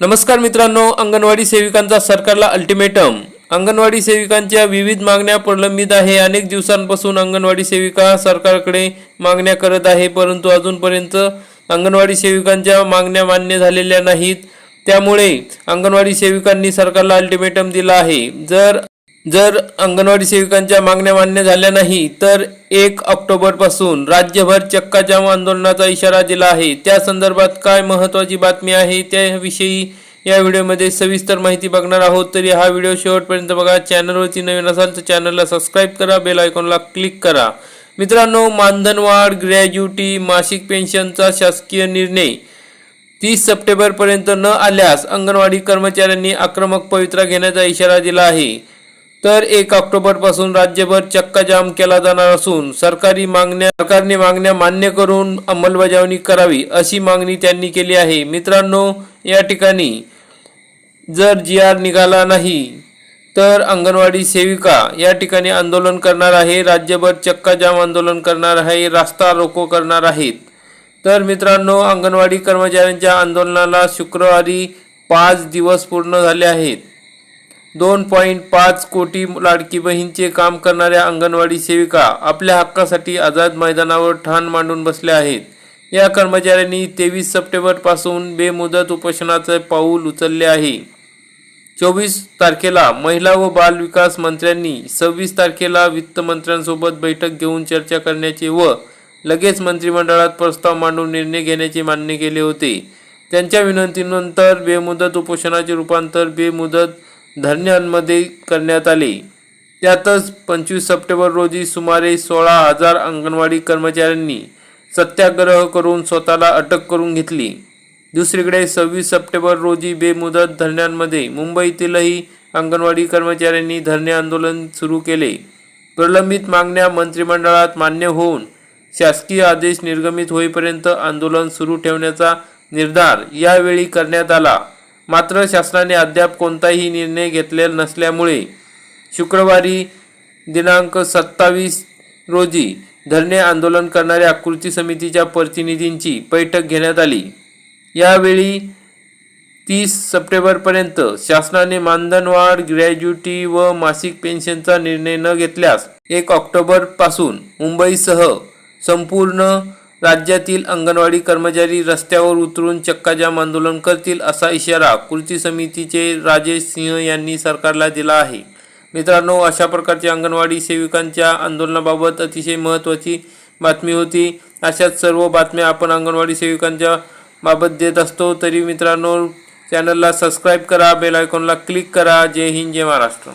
नमस्कार मित्रांनो अंगणवाडी सेविकांचा सरकारला अल्टिमेटम अंगणवाडी सेविकांच्या विविध मागण्या प्रलंबित आहे. अनेक दिवसांपासून अंगणवाडी सेविका सरकारकडे मागण्या करत आहे परंतु अजूनपर्यंत अंगणवाडी सेविकांच्या मागण्या मान्य झालेल्या नाहीत. त्यामुळे अंगणवाडी सेविकांनी सरकारला अल्टिमेटम दिला आहे. जर जर अंगणवाडी सेविकांच्या मागण्या मान्य झाल्या नाही तर एक ऑक्टोबरपासून राज्यभर चक्काजाम आंदोलनाचा इशारा दिला आहे. त्या संदर्भात काय महत्त्वाची बातमी आहे त्याविषयी या व्हिडिओमध्ये सविस्तर माहिती बघणार आहोत. तरी हा व्हिडिओ शेवटपर्यंत बघा. चॅनलवरती नवीन असाल तर चॅनलला सबस्क्राईब करा बेल आयकॉनला क्लिक करा. मित्रांनो मानधनवाढ ग्रॅज्युटी मासिक पेन्शनचा शासकीय निर्णय. तीस सप्टेंबरपर्यंत न आल्यास अंगणवाडी कर्मचाऱ्यांनी आक्रमक पवित्रा घेण्याचा इशारा दिला आहे. तर एक ऑक्टोबरपासून राज्यभर चक्काजाम केला जाणार असून सरकारी मागण्या सरकारने मागण्या मान्य करून अंमलबजावणी करावी अशी मागणी त्यांनी केली आहे. मित्रांनो या ठिकाणी जर जी आर निघाला नाही तर अंगणवाडी सेविका या ठिकाणी आंदोलन करणार आहे. राज्यभर चक्काजाम आंदोलन करणार आहे रास्ता रोको करणार आहेत. तर मित्रांनो अंगणवाडी कर्मचाऱ्यांच्या आंदोलनाला शुक्रवारी पाच दिवस पूर्ण झाले आहेत. दोन पॉईंट पाच कोटी लाडकी बहीणचे काम करणाऱ्या अंगणवाडी सेविका आपल्या हक्कासाठी आझाद मैदानावर ठाण मांडून बसल्या आहेत. या कर्मचाऱ्यांनी तेवीस सप्टेंबरपासून बेमुदत उपोषणाचे पाऊल उचलले आहे. चोवीस तारखेला महिला व बाल विकास मंत्र्यांनी सव्वीस तारखेला वित्तमंत्र्यांसोबत बैठक घेऊन चर्चा करण्याचे व लगेच मंत्रिमंडळात प्रस्ताव मांडून निर्णय घेण्याचे मान्य केले होते. त्यांच्या विनंतीनंतर बेमुदत उपोषणाचे रूपांतर बेमुदत धरण्यांमध्ये करण्यात आले. त्यातच पंचवीस सप्टेंबर रोजी सुमारे सोळा हजार अंगणवाडी कर्मचाऱ्यांनी सत्याग्रह करून स्वतःला अटक करून घेतली. दुसरीकडे सव्वीस सप्टेंबर रोजी बेमुदत धरण्यांमध्ये मुंबईतीलही अंगणवाडी कर्मचाऱ्यांनी धरणे आंदोलन सुरू केले. प्रलंबित मागण्या मंत्रिमंडळात मान्य होऊन शासकीय आदेश निर्गमित होईपर्यंत आंदोलन सुरू ठेवण्याचा निर्धार यावेळी करण्यात आला. मात्र शासनाने अद्याप कोणताही निर्णय घेतलेला नसल्यामुळे शुक्रवारी दिनांक सत्तावीस रोजी धरणे आंदोलन करणाऱ्या कृती समितीच्या प्रतिनिधींची बैठक घेण्यात आली. यावेळी तीस सप्टेंबरपर्यंत शासनाने मानधनवाढ ग्रॅज्युटी व मासिक पेन्शनचा निर्णय न घेतल्यास एक ऑक्टोबरपासून मुंबईसह संपूर्ण राज्यातील अंगणवाडी कर्मचारी रस्त्यावर उतरून चक्काजाम आंदोलन करतील असा इशारा कृती समितीचे राजेश सिंह यांनी सरकारला दिला आहे. मित्रांनो अशा प्रकारच्या अंगणवाडी सेविकांच्या आंदोलनाबाबत अतिशय महत्त्वाची बातमी होती. अशाच सर्व बातम्या आपण अंगणवाडी सेविकांच्या बाबत देत असतो. तरी मित्रांनो चॅनलला सबस्क्राईब करा बेल आयकॉनला क्लिक करा. जय हिंद जय महाराष्ट्र.